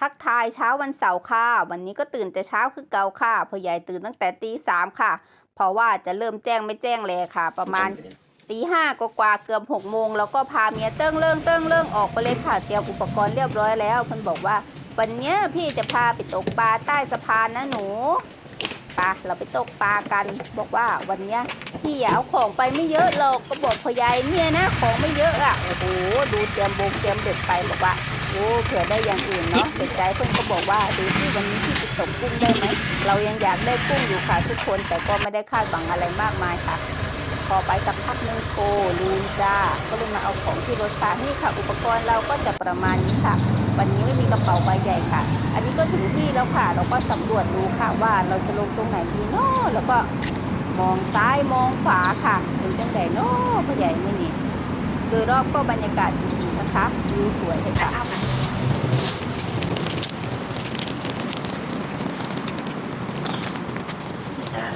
ทักทายเช้าวันเสาร์ค่ะ วันนี้ก็ตื่นแต่เช้าคือเก่าค่ะพ่อใหญ่ตื่นตั้งแต่ตีสามค่ะ เพราะว่าจะเริ่มแจ้งไม่แจ้งเลยค่ะ ประมาณตีห้ากว่าเกือบหกโมงแล้วก็พาเมียเติ้งเรื่องเติ้งเรื่องออกไปเลยค่ะเตรียมอุปกรณ์เรียบร้อยแล้วเพิ่นบอกว่า วันนี้พี่จะพาไปตกปลาใต้สะพานนะหนูปะเราไปตกปลากัน บอกว่าวันนี้ พี่อยาเอาของไปไม่เยอะหรอกก็บอกพ่อใหญ่เนี่ยนะของไม่เยอะอะโอ้โหดูเตรียมโบงเตรียมเบ็ดไปบอกว่าโอ้เผื่อได้อย่างอื่นเนาะเด็กใจเพื่อนก็บอกว่าดูที่วันนี้ที่จะตกกุ้งได้ไหมเรายังอยากได้กุ้งอยู่ค่ะทุกคนแต่ก็ไม่ได้คาดหวังอะไรมากมายค่ะพอไปสักพักนึงโกลืมจ้าก็เลยมาเอาของที่รถค่ะนี่ค่ะ อุปกรณ์เราก็จะประมาณนี้ค่ะ วันนี้ไม่มีกระเป๋าใบใหญ่ค่ะ อันนี้ก็ถึงที่แล้วค่ะ เราก็สำรวจดูค่ะว่าเราจะลงตรงไหนดีเนาะแล้วก็ มองซ้ายมองขวาค่ะเป็นจังไดเนาะพ่อใหญ่ไม่นี่โดยรอบก็บรรยากาศดีๆนะคะวิวสวยเลยค่ะจ้า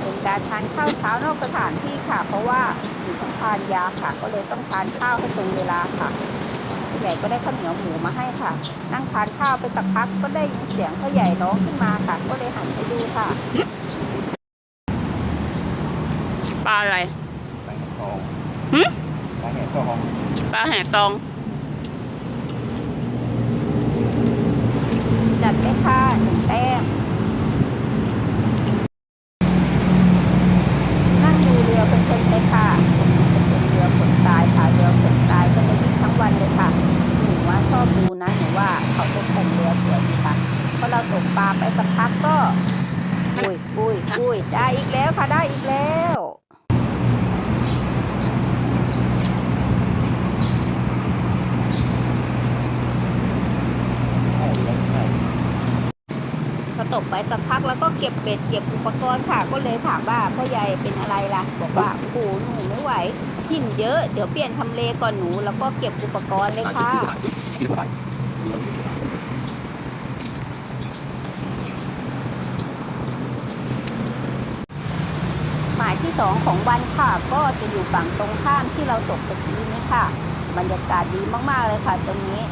เป็นการทานข้าวเช้านอกสถานที่ค่ะ เพราะว่าอยู่ต้องทานยาค่ะ ก็เลยต้องทานข้าวให้ตรงเวลาค่ะ ผู้ใหญ่ก็ได้ข้าวเหนียวหมูมาให้ค่ะ นั่งทานข้าวไปสักพักก็ได้ยินเสียงพ่อใหญ่ร้องขึ้นมาค่ะ ก็เลยหันไปดูค่ะ ปลาอะไรปลาแหทองหึปลาแหทองปลาแห่ตอง จัดไปค่ะหนึ่งแต้มนั่งดูเรือเพลินๆไปค่ะเป็นเรือขนทรายค่ะเรือขนทรายก็จะวิ่งทั้งวันเลยค่ะหนูว่าชอบดูนะหนูว่า เขาตกแต่งเรือสวยดีค่ะพอเราตกปลาไปสักพักก็อุ้ยอุ้ยอุ้ยได้อีกแล้วค่ะได้อีกแล้วใช่ใช่ใช่พอตกไปสักพักแล้วก็เก็บเบ็ดเก็บอุปกรณ์ค่ะ ก็เลยถามว่าพ่อใหญ่เป็นอะไรล่ะ บอกว่าโอ้โหหนูไม่ไหวหินเยอะ เดี๋ยวเปลี่ยนทำเลก่อนหนู แล้วก็เก็บอุปกรณ์เลยค่ะที่ไหมายที่สองของวันค่ะ ก็จะอยู่ฝั่งตรงข้ามที่เราตกตะกี้นี้ค่ะ บรรยากาศดีมากๆเลยค่ะตรงนี้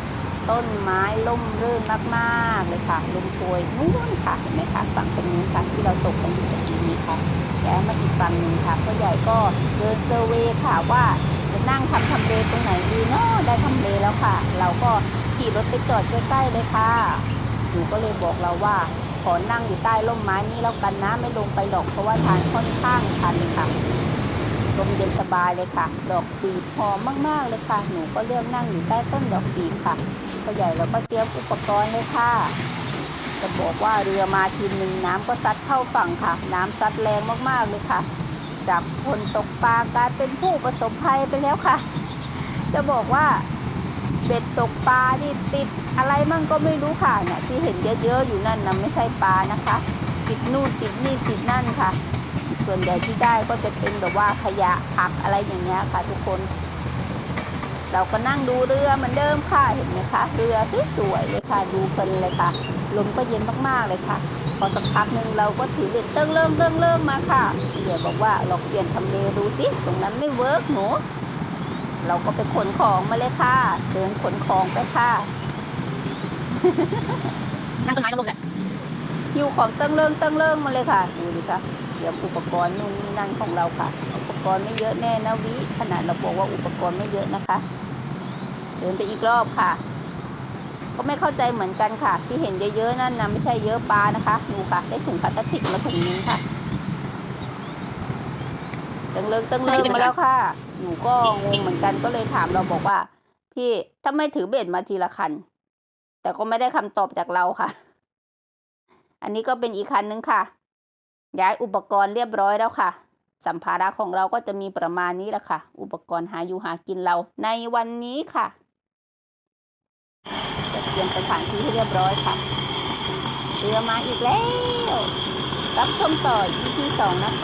ต้นไม้ล่มรื่นมากๆเลยค่ะลมโชยนู่นค่ะเห็นไหมคะฝั่งตรงนู้นค่ะที่เราตกกันอยู่ตะกี้นี้ค่ะแล้มาอีกฝั่งหนึ่งค่ะพ่อใหญ่ก็เดินเซอร์เวย์ค่ะว่า นั่งทำทำเลตรงไหนดีเนาะได้ทำเลแล้วค่ะ เราก็ขี่รถไปจอดใกล้ๆเลยค่ะหนูก็เลยบอกเราว่าขอนั่งอยู่ใต้ร่มไม้นี้แล้วกันนะไม่ลงไปหรอกเพราะว่าทางค่อนข้างชันค่ะลมเย็นสบายเลยค่ะ ดอกปีบหอมมากๆเลยค่ะ หนูก็เลือกนั่งอยู่ใต้ต้นดอกปีบค่ะพ่อใหญ่เราก็เตรียมอุปกรณ์เลยค่ะจะบอกว่าเรือมาทีนึงน้ำก็ซัดเข้าฝั่งค่ะ น้ำซัดแรงมากๆเลยค่ะ จากคนตกปลากลายเป็นผู้ประสบภัยไปแล้วค่ะ จะบอกว่าเบ็ดตกปลานี่ติดอะไรมั่งก็ไม่รู้ค่ะเนี่ยที่เห็นเยอะๆอยู่นั่นนะไม่ใช่ปลานะคะ ติดนู่นติดนี่ติดนั่นค่ะ ส่วนใหญ่ที่ได้ก็จะเป็นแบบว่าขยะผักอะไรอย่างเงี้ยค่ะ ทุกคน เราก็นั่งดูเรือเหมือนเดิมค่ะเห็นไหมคะ เรือสวยๆเลยค่ะดูเพลินเลยค่ะ ลมก็เย็นมากๆเลยค่ะ พอสักพักหนึ่งเราก็ถือเบ็ดเติ้งเริ่มเติ้งเริ่มมาค่ะเดี๋ยวบอกว่าเราเปลี่ยนทำเลดูสิตรงนั้นไม่เวิร์กหนูเราก็ไปขนของมาเลยค่ะ เดินขนของไปค่ะนั่งต้นไม้ลงเลยหิ้วของเติ้งเริ่งเติ้งเริ่งมาเลยค่ะดูดิค่ะเตรียมอุปกรณ์นู่นนี่นั่นของเราค่ะ อุปกรณ์ไม่เยอะแน่นะวิขนาดเราบอกว่าอุปกรณ์ไม่เยอะนะคะ เดินไปอีกรอบค่ะ ก็ไม่เข้าใจเหมือนกันค่ะ ที่เห็นเยอะๆนั่นนะไม่ใช่เยอะปลานะคะดูค่ะ ได้ถุงพลาสติกมาถุงนึงค่ะเติ้งเริ่งเติ้งเริ่งมาแล้วค่ะ หนูก็งงเหมือนกันก็เลยถามเราบอกว่า พี่ทำไมถือเบ็ดมาทีละคัน แต่ก็ไม่ได้คำตอบจากเราค่ะ อันนี้ก็เป็นอีกคันนึงค่ะ ย้ายอุปกรณ์เรียบร้อยแล้วค่ะ สัมภาระของเราก็จะมีประมาณนี้แหละค่ะ อุปกรณ์หาอยู่หากินเราในวันนี้ค่ะ จะเตรียมสถานที่ให้เรียบร้อยค่ะ เรือมาอีกแล้ว รับชมต่อ EP สองนะคะ